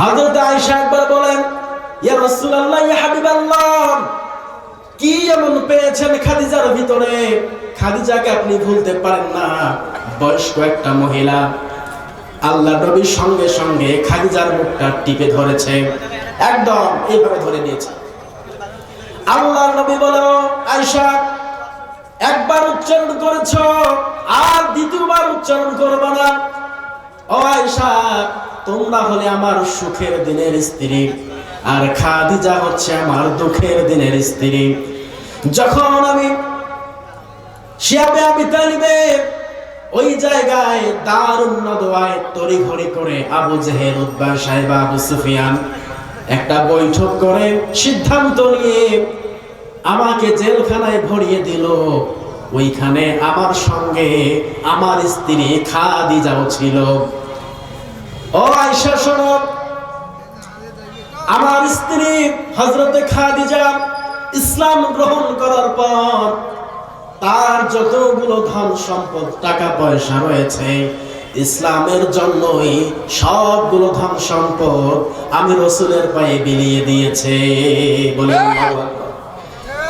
হযরত আয়েশা একবার বলেন, ইয়া রাসূলুল্লাহ, ইয়া হাবিবাল্লাহ, কি এমন পেয়েছেন খাদিজার ভিতরে? খাদিজাকে আপনি ভুলতে পারেন না। বয়স্ক একটা মহিলা, আল্লাহ নবীর সঙ্গে সঙ্গে খাদিজার মুখটা টিপে ধরেছে। একদম এইভাবে ধরে নিয়েছে। আল্লাহ নবী বলো আয়সা একবার উচ্চারণ করেছ, আর দ্বিতীয়বার উচ্চারণ করবে না। ও আয়সা তোমরা হলে আমার সুখের দিনের স্ত্রী। আর খাদিজা হচ্ছে আমার দুঃখের দিনের স্ত্রী। যখন আমি শিয়াবে আমি তালিবে ওই জায়গায় দারুণ নদওয়ায় তড়ি ঘড়ি করে আবু জেহেল উদ্বা সাহেব, আবু সুফিয়ান একটা বৈঠক করে সিদ্ধান্ত নিয়ে আমাকে জেলখানায় ভরিয়ে দিল। ওইখানে আমার সঙ্গে আমার স্ত্রী খাদিজাও ছিল। ও আয়সা আমার স্ত্রী হজরতে খাদিজা ইসলাম গ্রহণ করার পর তার যতগুলো ধন সম্পদ, টাকা পয়সা রয়েছে, ইসলামের জন্যই সবগুলো ধন সম্পদ আমি রসুলের পায়ে বিলিয়ে দিয়েছে। বলে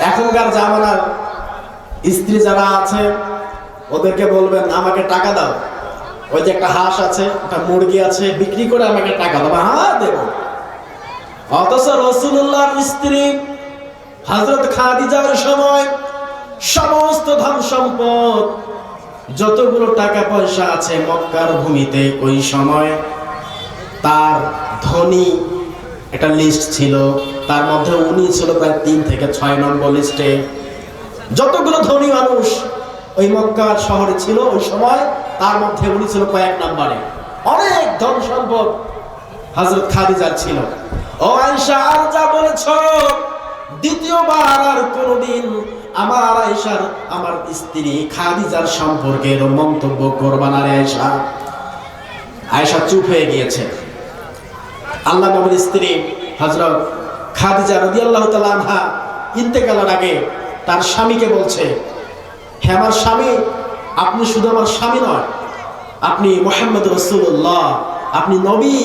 এখনকার জামানার স্ত্রী যারা আছে, ওদেরকে বলবেন, আমাকে টাকা দাও। ওই যে একটা হাঁস আছে, একটা মুরগি আছে, বিক্রি করে আমাকে টাকা দাও হ্যাঁ দেবো। অথচ রসুল্লাহর স্ত্রী হজরত খাদিজার সময় সমস্ত ধন সম্পদ যতগুলো টাকা পয়সা আছে মক্কার ভূমিতে ওই সময় তার ধনী একটা লিস্ট ছিল। তার মধ্যে উনি ছিল প্রায় তিন থেকে ছয় নম্বর লিস্টে যতগুলো ধনী মানুষ ওই মক্কার শহরে ছিল, ওই সময় তার মধ্যে উনি ছিল কয়েক নম্বরে। অনেক ধন সম্পদ হজরত খাদিজার ছিল। ও আয়সা আর যা বলেছ, দ্বিতীয়বার আর কোনোদিন আমার আয়সার আমার স্ত্রী খাদিজার সম্পর্কে এরকম মন্তব্য করবা না আয়সা আয়সা চুপ হয়ে গিয়েছে। আল্লাহ নবীর স্ত্রী হজরত খাদিজা রদি আল্লাহ আনহা ইন্তেকালের আগে তার স্বামীকে বলছে, হে আমার স্বামী আপনি শুধু আমার স্বামী নয়, আপনি মোহাম্মদ রসুল্লাহ আপনি নবী।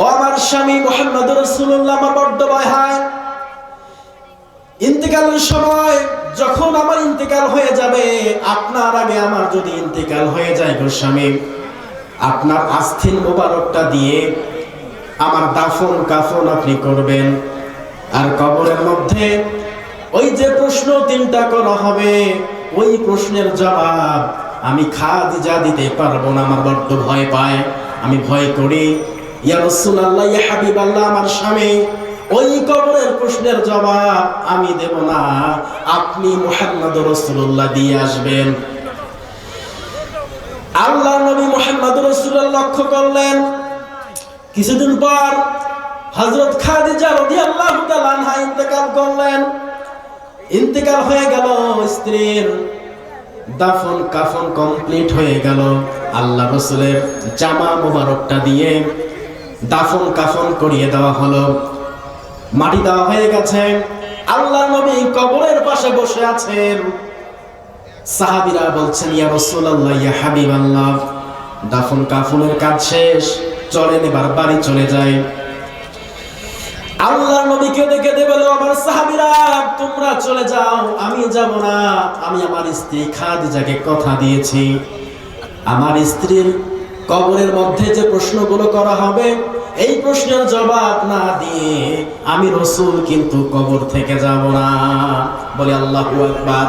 ও আমার স্বামী মোহাম্মদ রসুল্লাহ আমার বড্ড ভয় হয়। ইন্তেকালের সময় যখন আমার ইন্তেকাল হয়ে যাবে, আপনার আগে আমার যদি ইন্তেকাল হয়ে যায় গো স্বামী, আপনার আস্থিন মোবারকটা দিয়ে আমার দাফন কাফন আপনি করবেন। আর কবরের মধ্যে ওই যে প্রশ্ন তিনটা করা হবে ওই প্রশ্নের জবাব আমি খাদিজা দিতে পারব না, আমার বড্ড ভয় পায়। আমি ভয় করি। ইয়া রাসূলুল্লাহ, ইয়া হাবিবাল্লাহ, আমার স্বামী, ওই কবরের প্রশ্নের জবাব আমি দেব না। আপনি মুহাম্মদ রাসূলুল্লাহ দিয়ে আসবেন। আল্লাহ নবী মুহাম্মদ রাসূলুল্লাহ লক্ষ্য করলেন, কিছুদিন পর হযরত খাদিজা তাআলা আনহা ইন্তেকাল করলেন। ইন্তেকাল হয়ে গেল, স্ত্রীর দাফন কাফন কমপ্লিট হয়ে গেল। আল্লাহ রসুলের জামা মোবারকটা দিয়ে দাফন কাফন করিয়ে দেওয়া হলো। মাটি দেওয়া হয়ে গেছে। আল্লাহ নবী কবরের পাশে বসে আছেন। সাহাবিরা বলছেন, ইয়া রাসূলুল্লাহ, ইয়া হাবিবাল্লাহ, দাফন কাফনের কাজ শেষ, চলেন এবার বাড়ি চলে যায় তোমরা চলে যাও, আমি যাব না। আমি আমার স্ত্রী খাদিজাকে কথা দিয়েছি। আমার স্ত্রীর কবরের মধ্যে যে প্রশ্নগুলো করা হবে, এই প্রশ্নের জবাব না দিয়ে আমি রসুল কিন্তু কবর থেকে যাব না। বলে আল্লাহ একবার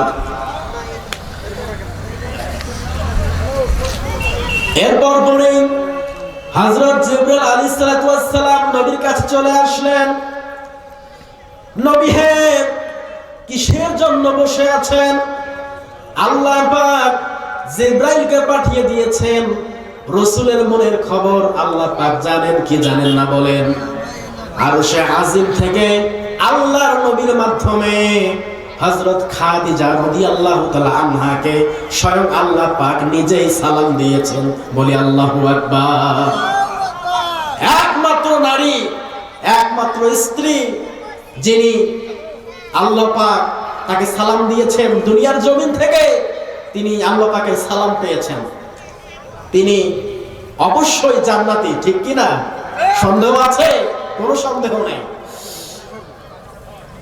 এরপর পরে আলাইহিস সালাতু ওয়াস সালাম নবীর কাছে চলে আসলেন। নবী হে, কিসের জন্য বসে আছেন? আল্লাহ পাক জিব্রাইলকে পাঠিয়ে দিয়েছেন। রসুলের মনের খবর আল্লাহ পাক জানেন কি জানেন না বলেন। আর সে আজিম থেকে আল্লাহর নবীর মাধ্যমে হযরত খাদিজা রাদিয়াল্লাহু তাআলা আনহাকে স্বয়ং আল্লাহ পাক নিজেই সালাম দিয়েছেন। বলি, আল্লাহু একমাত্র নারী, একমাত্র স্ত্রী যিনি আল্লাহ পাক তাকে সালাম দিয়েছেন দুনিয়ার জমিন থেকে, তিনি আল্লাহ পাকের সালাম পেয়েছেন। তিনি অবশ্যই জান্নাতি, ঠিক কি না? সন্দেহ আছে? কোনো সন্দেহ নেই।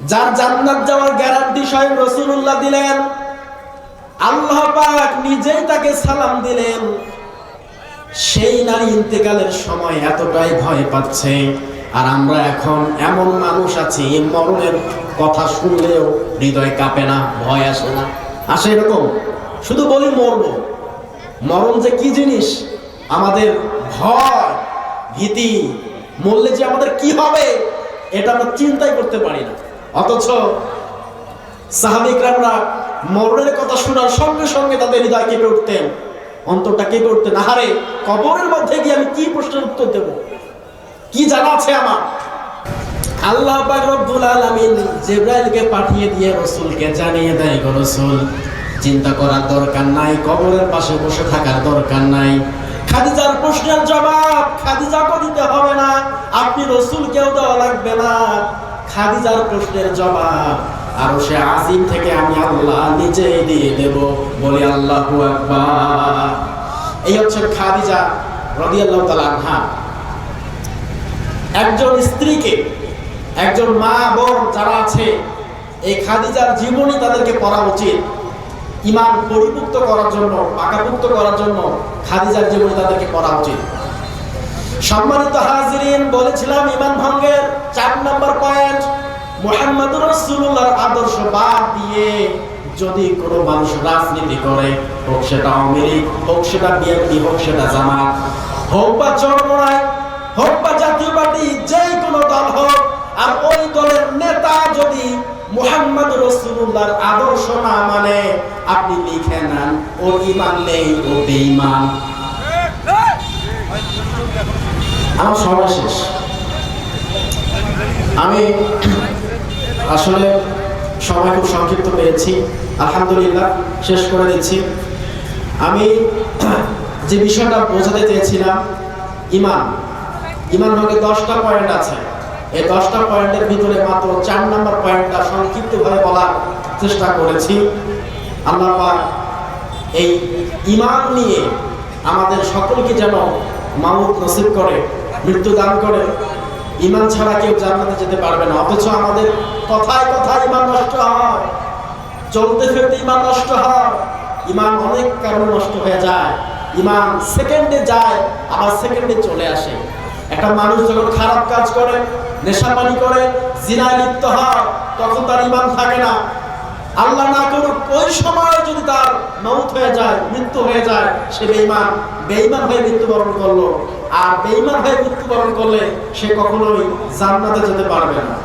যার জান্নাত যাওয়ার গ্যারান্টি স্বয়ং রসুল্লাহ দিলেন, আল্লাহ পাক নিজেই তাকে সালাম দিলেন। সেই নারী ইন্তেকালের সময় এতটাই ভয় পাচ্ছে। আর আমরা এখন এমন মানুষ আছি মরণের কথা শুনলেও হৃদয় কাঁপে না, ভয় আসে না। আসে এরকম। শুধু বলি মরবো। মরণ যে কি জিনিস? আমাদের ভয়, ভীতি, মরলে যে আমাদের কি হবে, এটা আমরা চিন্তাই করতে পারি না। অথচ সাহাবিকরামরা মরণের কথা শোনার সঙ্গে সঙ্গে তাদের হৃদয় কেঁপে উঠতেন। অন্তরটা কেঁপে উঠতেন। আহারে, কবরের মধ্যে গিয়ে আমি কি প্রশ্নের উত্তর দেব? কি জানা আছে আমার? আল্লাহ রব্বুল আলামিন জিব্রাইলকে পাঠিয়ে দিয়ে রাসূলকে জানিয়ে দেয়, গো রাসূল, চিন্তা করার দরকার নাই, কবরের পাশে বসে থাকার দরকার নাই। খাদিজার প্রশ্নের জবাব খাদিজাকে দিতে হবে না, আপনি রসুলকেও দেওয়া লাগবে না। খাদিজার প্রশ্নের জবাব, আর সে আজিম থেকে আমি আল্লাহ নিজেই দিয়ে দেব। বলি, আল্লাহু আকবার। এই হচ্ছে খাদিজা রাদিয়াল্লাহু তাআলা আনহা। একজন স্ত্রীকে, একজন মা বোন যারা আছে, এই খাদিজার জীবনী তাদেরকে পড়া উচিত। ইমান পরিপুক্ত করার জন্য, পাকাপুক্ত করার জন্য খাদিজার জীবনী তাদেরকে পড়া উচিত। সম্মানিত হাজিরিন, বলেছিলাম ইমান ভঙ্গের চার নম্বর পয়েন্ট, মোহাম্মদুর রসুল্লাহর আদর্শ বাদ দিয়ে যদি কোনো মানুষ রাজনীতি করে, হোক সেটা আওয়ামী হোক সেটা বিএনপি, হোক সেটা জামাত, হোক বা চরমোড়ায় হোক বা পার্টি যেই কোনো দল হোক, আর ওই দলের নেতা যদি মুহাম্মদ রসুল্লাহর আদর্শ না মানে আপনি লিখে নেন, ও ইমান নেই, ও বেঈমান। আমার সময় শেষ। আমি আসলে সময় খুব সংক্ষিপ্ত পেয়েছি। আলহামদুলিল্লাহ, শেষ করে দিচ্ছি। আমি যে বিষয়টা বোঝাতে চেয়েছিলাম ইমান ইমান ভাগে দশটা পয়েন্ট আছে। এই দশটা পয়েন্টের ভিতরে মাত্র চার নম্বর পয়েন্টটা সংক্ষিপ্তভাবে বলার চেষ্টা করেছি। আল্লাহ এই ইমান নিয়ে আমাদের সকলকে যেন মামুদ নসিব করে, মৃত্যু দান করে। ইমান ছাড়া কেউ জান্নাতে যেতে পারবে না। অথচ আমাদের কথায় কথায় ইমান নষ্ট হয়, চলতে ফিরতে ইমান নষ্ট হয়। ইমান অনেক কারণে নষ্ট হয়ে যায়। ইমান সেকেন্ডে যায়, আবার সেকেন্ডে চলে আসে। একটা মানুষ যখন খারাপ কাজ করে, নেশাপানি করে, জিনায় লিপ্ত হয়, তখন তার ইমান থাকে না। আল্লাহ না করুক, ওই সময় যদি তার মৌত হয়ে যায়, মৃত্যু হয়ে যায়, সে বেইমান বেইমান হয়ে মৃত্যুবরণ করল। আর বেইমান হয়ে মৃত্যুবরণ করলে সে কখনোই জান্নাতে যেতে পারবে না।